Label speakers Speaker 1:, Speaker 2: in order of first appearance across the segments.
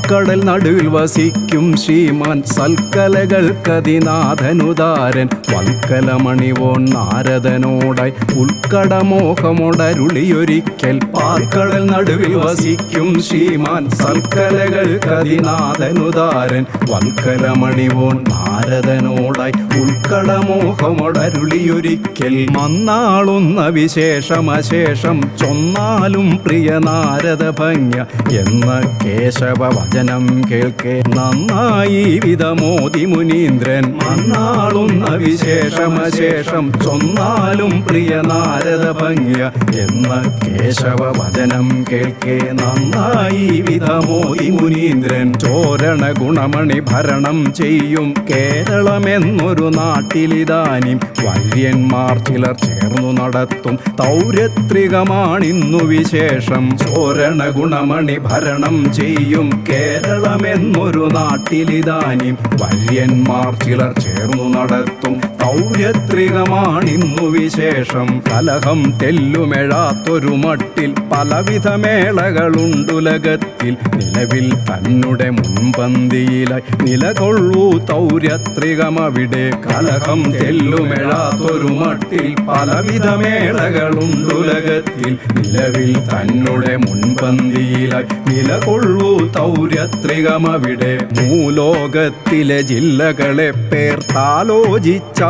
Speaker 1: പാൽക്കടൽ നടുവിൽ വസിക്കും ശ്രീമാൻ സൽക്കലകൾക്കതിനാഥനുദാരൻ വൽക്കലമണിവോൺ നാരദനോടായി ഉൾക്കടമോഹമോടരുളിയൊരിക്കൽ പാർക്കടൽ നടുവിൽ വസിക്കും ശ്രീമാൻ സൽക്കലകൾക്കതിനാഥനുദാരൻ വൽക്കലമണിവോൺ നാരദനോടായി ഉൾക്കടമോഹമോടരുളിയൊരിക്കൽ മന്നാളുന്ന വിശേഷമശേഷം ചൊന്നാലും പ്രിയ നാരദ ഭംഗ്യ എന്ന കേശവ വചനം കേൾക്കെ. നന്നായി വിധമോതി മുനീന്ദ്രൻ. മന്നാളുന്ന വിശേഷമശേഷം ചൊന്നാലും പ്രിയ നാരദ ഭംഗ്യ എന്ന കേശവ വചനം കേൾക്കെ. നന്നായി വിധമോതി മുനീന്ദ്രൻ. ചോരണ ഗുണമണി ഭരണം ചെയ്യും. കേരളമെന്നൊരു നാട്ടിലിതാനും വര്യന്മാർ ചിലർ ചേർന്നു നടത്തും. തൗരത്രികമാണിന്നു വിശേഷം. ചോരണ ഗുണമണി ഭരണം ചെയ്യും. കേരളമെന്നൊരു നാട്ടിലിതാനും വര്യന്മാർ ചിലർ ചേർന്നു നടത്തും തൗരത്രികമാണിന്നു വിശേഷം. കലഹം തെല്ലുമെഴാത്തൊരു മട്ടിൽ പലവിധ മേളകളുണ്ടുലകത്തിൽ നിലവിൽ തന്നെ മുൻപന്തിയിലായി നിലകൊള്ളൂ തൗര്യത്രികമവിടെ കലഹം തെല്ലുമെഴാത്തൊരു മട്ടിൽ പലവിധ മേളകളുണ്ടുലകത്തിൽ നിലവിൽ തന്നെ മുൻപന്തിയിലായി നിലകൊള്ളൂ തൗര്യത്രികമവിടെ മൂലോകത്തിലെ ജില്ലകളെ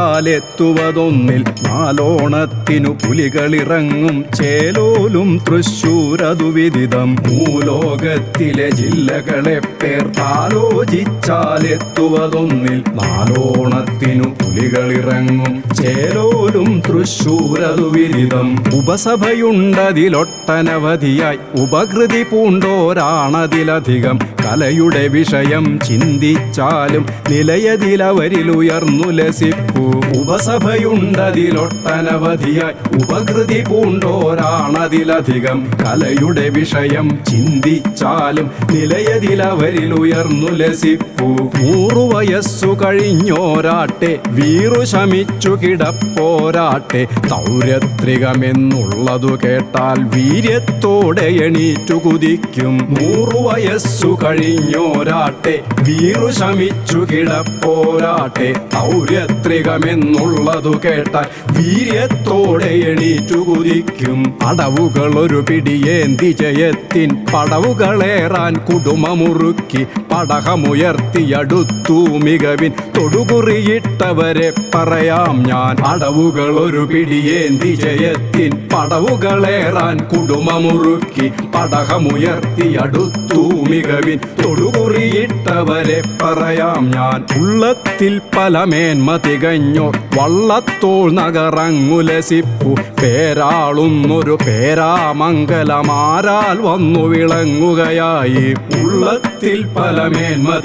Speaker 1: പേർത്താലോചിച്ചാലെത്തുവതൊന്നിൽ നാലോണത്തിനു പുലികളിറങ്ങും ചേലോലും തൃശൂരതു വിദിതം. ഭൂലോകത്തിലെ ജില്ലകളെ പേർത്താലോചിച്ചാലെത്തുവതൊന്നിൽ നാലോണത്തിനു പുലികളിറങ്ങും ചേലോലും തൃശൂരതു വിദിതം. ഉപസഭയുണ്ടതിലൊട്ടനവധിയായി ഉപകൃതി പൂണ്ടോരാണതിലധികം. കലയുടെ വിഷയം ചിന്തിച്ചാലും നിലയതിലവരിലുയർന്നു ലസിപ്പു ഉപസഭയുണ്ടതിലൊട്ടനവധിയായി ഉപകൃതി പൂണ്ടോരാണതിലധികം കലയുടെ വിഷയം ചിന്തിച്ചാലും നിലയതിലവരിൽ ഉയർന്നു ലസിപ്പു. നൂറു വയസ്സു കഴിഞ്ഞോരാട്ടെ വീറു ശമിച്ചു കിടപ്പോരാട്ടെ സൗരത്രികമെന്നുള്ളതു കേട്ടാൽ വീര്യത്തോടെ എണീറ്റു കുതിക്കും. നൂറു വയസ്സു കഴിഞ്ഞോരാട്ടെ വീറു ശമിച്ചു കിടപ്പോരാട്ടെ തൗരത്രികമെന്നുള്ളതു കേട്ടാൽ വീര്യത്തോടെ എണീറ്റു കുതിക്കും. അടവുകൾ ഒരു പിടിയേന്തി ജയത്തിൻ. പടവുകളേറാൻ കുടുമമുറുക്കി. പടകമുയർത്തിയടുത്തു മികവിൻ. തൊടുകുറിയിട്ടവരെ പറയാം ഞാൻ. അടവുകൾ ഒരു പിടിയേന്തി ജയത്തിൻ. പടവുകളേറാൻ കുടുമമുറുക്കി. പടകമുയർത്തിയടുത്തു മികവിൻ. തൊടുകുറിയിട്ടവരെ പറയാം ഞാൻ. ഉള്ളത്തിൽ പല മേന്മ തികഞ്ഞോർ വള്ളത്തോൾ നഗറങ്ങുലസിപ്പു പേരാളുന്നൊരു പേരാമംഗലമാരാൽ വന്നു വിളങ്ങുകയായി. ഉള്ളത്തിൽ പല മേന്മ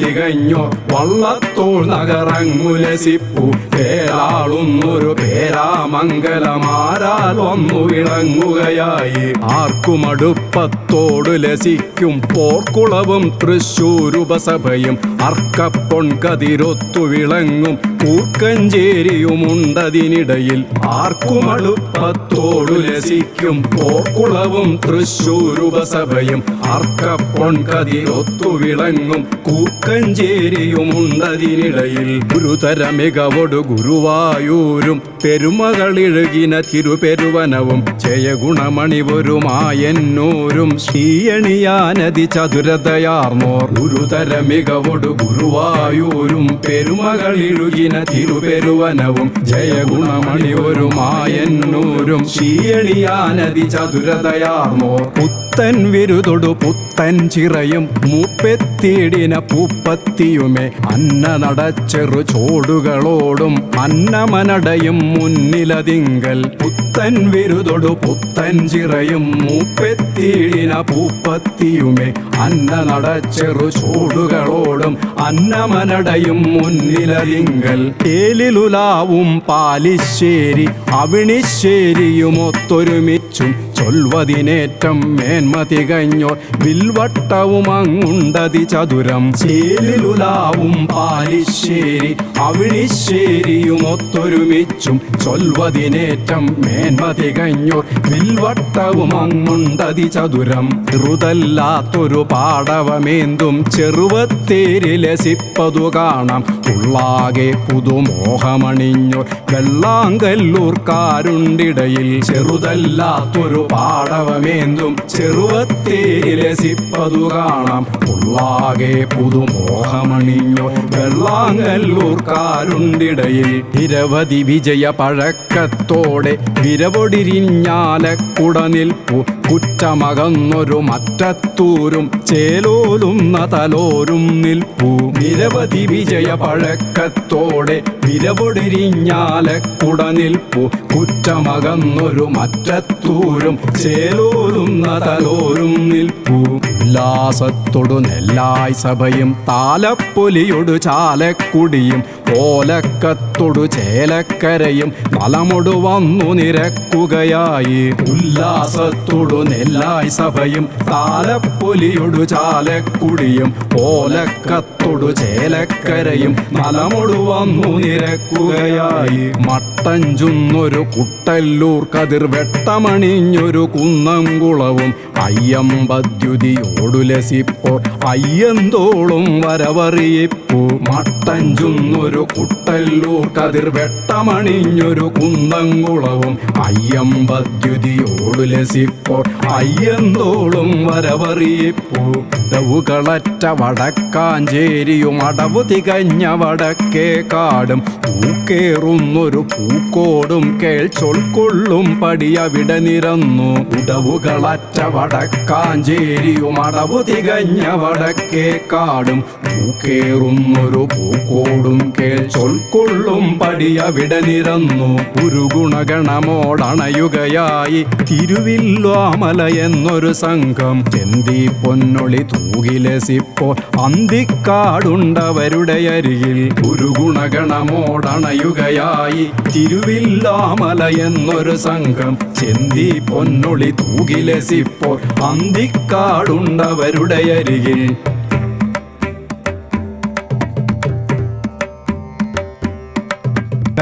Speaker 1: വള്ളത്തോൾ നഗറങ്ങുലസിപ്പു പേരാളുന്നൊരു പേരാമംഗലമാരാൽ വന്നു വിളങ്ങുകയായി. ആർക്കുമടുപ്പത്തോട് ലസിക്കും പോർക്കുളവും തൃശ്ശൂരുപസഭയും അർക്കപ്പൊൺ കതിരൊത്തു വിളങ്ങും കൂർക്കഞ്ചേരിയുമുണ്ടതിനിടയിൽ ആർക്കുമടുപ്പത്തോടു ലസിക്കും. പോർക്കുളവും തൃശൂരുപസഭയും അർക്കപ്പൊൺ കതിരൊത്തു വിളങ്ങും കൂക്കഞ്ചേരിയുമുണ്ടതിനിടയിൽ ഗുരുതര മികവോട് ഗുരുവായൂരും പെരുമകളിഴുകിന തിരുപെരുവനവും ജയഗുണമണിവരുമായെന്നൂരും ശ്രീയണിയാനതി ചതുരതയാർന്നോർ ഗുരുതര മികവോട് ഗുരുവായൂരും പെരുമകളിഴുകിന തിരുപെരുവനവും ജയഗുണമണിവരുമായെന്നൂരും ശ്രീയണിയാനതി ചതുരതയാർന്നോർ. പുത്തൻ വിരുതൊടു പുത്തൻ ചിറയും മൂപ്പെത്തിടിന പൂപ്പത്തിയുമേ. അന്ന നടച്ചെറു ചോടുകളോടും അന്നമനടയും മുന്നിലതിങ്കൽ. പുത്തൻ വിരുതൊടു പുത്തൻ ചിറയും മൂപ്പെത്തിടിന പൂപ്പത്തിയുമേ. അന്ന നടച്ചെറു ചോടുകളോടും അന്നമനടയും മുന്നിലതിങ്കൽ. ഏലിലുലാവും പാലിശ്ശേരി അവിണിശ്ശേരിയുമൊത്തൊരുമിച്ചും ചൊൽവതിനേറ്റം മേന്മ തികഞ്ഞോർ. വിൽവട്ടവും അങ്ങുണ്ടതി ചതുരം. ചേലിലുലാവും പാലിശ്ശേരി അവിണിശ്ശേരിയും ഒത്തൊരുമിച്ചും ചൊൽവതിനേറ്റം മേന്മ തികഞ്ഞോർ. വിൽവട്ടവും അങ്ങുണ്ടതി ചതുരം. ചെറുതല്ലാത്തൊരു പാടവമേന്തും ചെറുവത്തേരിലസിപ്പതു കാണാം. ഉള്ളാകെ പുതുമോഹമണിഞ്ഞോർ. വെള്ളാങ്കല്ലൂർക്കാരുണ്ടിടയിൽ ചെറുതല്ലാത്തൊരു പാടവമേന്തും ചെറുവത്തേരിലസിപ്പതു കാണാം. ഉള്ളാകെ പുതുമോഹമണിഞ്ഞോ വെള്ളാങ്ങല്ലൂർക്കാരുണ്ടിടയിൽ നിരവധി വിജയ പഴക്കത്തോടെ വിരവൊടിരിഞ്ഞാലക്കുട നിൽപ്പു. കുറ്റമകന്നൊരു മറ്റത്തൂരും ചേലോലും തലോരും നിൽപ്പു. നിരവധി വിജയ പഴക്കത്തോടെ വിരവൊടിരിഞ്ഞാലക്കുട നിൽപ്പു. കുറ്റമകന്നൊരു മറ്റത്തൂരും ചേലോലും തലോരും നിൽപ്പു. ഉല്ലാസത്തൊടു നെല്ലായ് സഭയും താലപ്പൊലിയൊടു ചാലക്കുടിയും ഓലക്കത്തൊടു ചേലക്കരയും നലമൊടു വന്നു നിരക്കുകയായി. ഉല്ലാസത്തൊടു നെല്ലായി സഭയും താലപ്പൊലിയൊടു ചാലക്കുടിയും കോലക്കത്തൊടു ചേലക്കരയും നലമൊടു വന്നു നിരക്കുകയായി. മട്ടഞ്ചുന്നൊരു കുട്ടല്ലൂർ കതിർ വെട്ടമണിഞ്ഞൊരു കുന്നംകുളവും അയ്യമ്പദ്യുതിയോടു ലസിപ്പോ അയ്യന്തോളും വരവറിയിപ്പു മട്ടഞ്ചുന്നൊരു കുട്ടല്ലൂർ കതിർ വെട്ടമണിഞ്ഞൊരു കുന്നംകുളവും അയ്യമ്പദ്യുതിയോടു ലസിപ്പോൾ അയ്യന്തോളും വരവറിയിപ്പോ. ടവുകളറ്റ വടക്കാഞ്ചേരിയും അടവു തികഞ്ഞ വടക്കേ കാടും. പൂക്കേറുന്നൊരു പൂക്കോടും കേൾച്ചൊൾക്കൊള്ളും പടിയവിടെ നിരന്നു. ഉടവുകളറ്റ വടക്കാഞ്ചേരിയും അടവു തികഞ്ഞ വടക്കേ കാടും. പൂക്കേറുന്നൊരു പൂക്കോടും കേൾച്ചൊൾക്കൊള്ളും പടിയവിടെ നിരന്നു. ഒരു ഗുണഗണമോടണയുകയായി തിരുവില്ലോമല എന്നൊരു സംഘം ചെന്തി പൊന്നൊളി തൂകിലസിപ്പോ. അന്തിക്കാടുണ്ടവരുടെ അരികിൽ ഒരു ഗുണഗണമോടണയുകയായി തിരുവില്ലാമല എന്നൊരു സംഘം ചെന്തി പൊന്നൊളി തൂകിലസിപ്പോ. അന്തിക്കാടുണ്ടവരുടെ അരികിൽ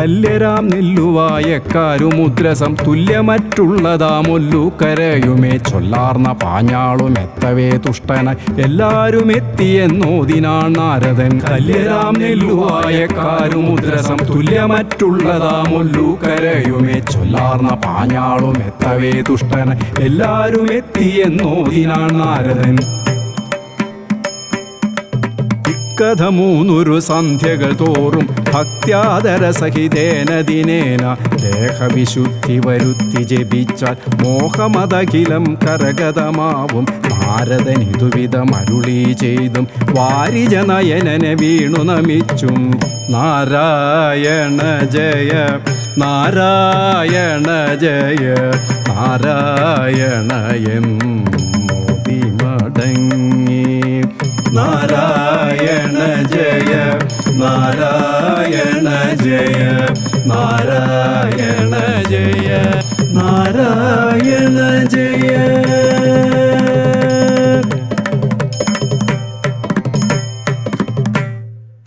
Speaker 1: കല്യരാം നെല്ലുവായക്കാരുമുദ്രസം തുല്യമറ്റുള്ളതാമൊല്ലു കരയുമേ ചൊല്ലാർന്ന പാഞ്ഞാളും എത്തവേ തുഷ്ടന എല്ലാരും എത്തിയെന്നോതിനാണ് നാരദൻ. കല്യരാം നെല്ലുവായക്കാരുമുദ്രസം തുല്യമറ്റുള്ളതാമൊല്ലു കരയുമേ ചൊല്ലാർന്ന പാഞ്ഞാളും എത്തവേ തുഷ്ടന എല്ലാരും എത്തിയെന്നോതിനാണ് നാരദൻ. കഥ മൂന്നൊരു സന്ധ്യകൾ തോറും ഭക്ത്യാദര സഹിതേന ദിനേന ദേഹവിശുദ്ധി വരുത്തി ജപിച്ചാൽ മോഹമതകിലം കരഗതമാവും. നാരദനിതുവിധം അരുളി ചെയ്തും വാരിജനയനനെ വീണു നമിച്ചും. നാരായണ ജയ നാരായണ ജയ നാരായണ ജയ മടങ്ങി നാരായണ ജയ നാരായണ ജയ നാരായണ